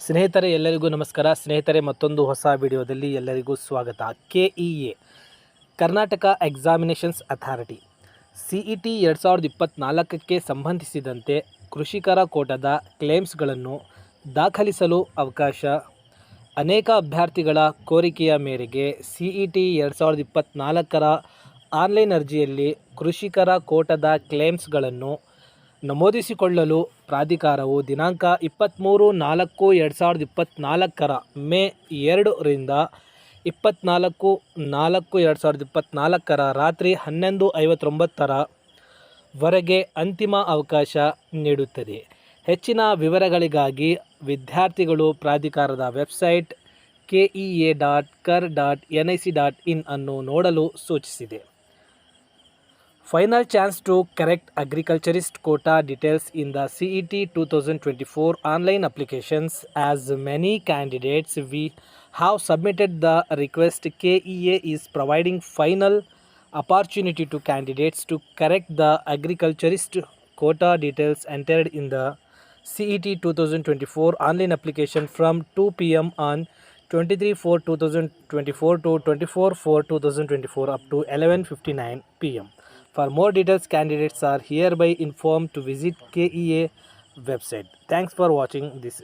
ಸ್ನೇಹಿತರೆ, ಎಲ್ಲರಿಗೂ ನಮಸ್ಕಾರ. ಸ್ನೇಹಿತರೆ, ಮತ್ತೊಂದು ಹೊಸ ವಿಡಿಯೋದಲ್ಲಿ ಎಲ್ಲರಿಗೂ ಸ್ವಾಗತ. K E A Karnataka examinations authority C E T ಎರಡು ಸಾವಿರದ ಇಪ್ಪತ್ತ್ನಾಲ್ಕಕ್ಕೆ ಸಂಬಂಧಿಸಿದಂತೆ ಕೃಷಿಕರ ಕೋಟದ ಕ್ಲೇಮ್ಸ್ಗಳನ್ನು ದಾಖಲಿಸಲು ಅವಕಾಶ. ಅನೇಕ ಅಭ್ಯರ್ಥಿಗಳ ಕೋರಿಕೆಯ ಮೇರೆಗೆ ಸಿ ಇ ಟಿ ಎರಡು ಸಾವಿರದ ಇಪ್ಪತ್ತ್ನಾಲ್ಕರ ಆನ್ಲೈನ್ ಅರ್ಜಿಯಲ್ಲಿ ಕೃಷಿಕರ ಕೋಟದ ಕ್ಲೇಮ್ಸ್ಗಳನ್ನು ನಮೂದಿಸಿಕೊಳ್ಳಲು ಪ್ರಾಧಿಕಾರವು ದಿನಾಂಕ ಇಪ್ಪತ್ತ್ಮೂರು ನಾಲ್ಕು ಎರಡು ಸಾವಿರದ ಇಪ್ಪತ್ತ್ನಾಲ್ಕರ ಮೇ ಎರಡರಿಂದ ಇಪ್ಪತ್ತ್ನಾಲ್ಕು ನಾಲ್ಕು ಎರಡು ಸಾವಿರದ ಇಪ್ಪತ್ತ್ನಾಲ್ಕರ ರಾತ್ರಿ ಹನ್ನೊಂದು ಐವತ್ತೊಂಬತ್ತರ ವರೆಗೆ ಅಂತಿಮ ಅವಕಾಶ ನೀಡುತ್ತದೆ. ಹೆಚ್ಚಿನ ವಿವರಗಳಿಗಾಗಿ ವಿದ್ಯಾರ್ಥಿಗಳು ಪ್ರಾಧಿಕಾರದ website K E A dot kar dot N I C dot in ಅನ್ನು ನೋಡಲು ಸೂಚಿಸಿದೆ. Final chance to correct agriculturist quota details in the CET 2024 online applications. As many candidates we have submitted the request, KEA is providing final opportunity to candidates to correct the agriculturist quota details entered in the CET 2024 online application from 2 p.m. on 23 4 2024 to 24 4 2024 up to 11:59 p.m. For more details, candidates are hereby informed to visit KEA website. Thanks for watching this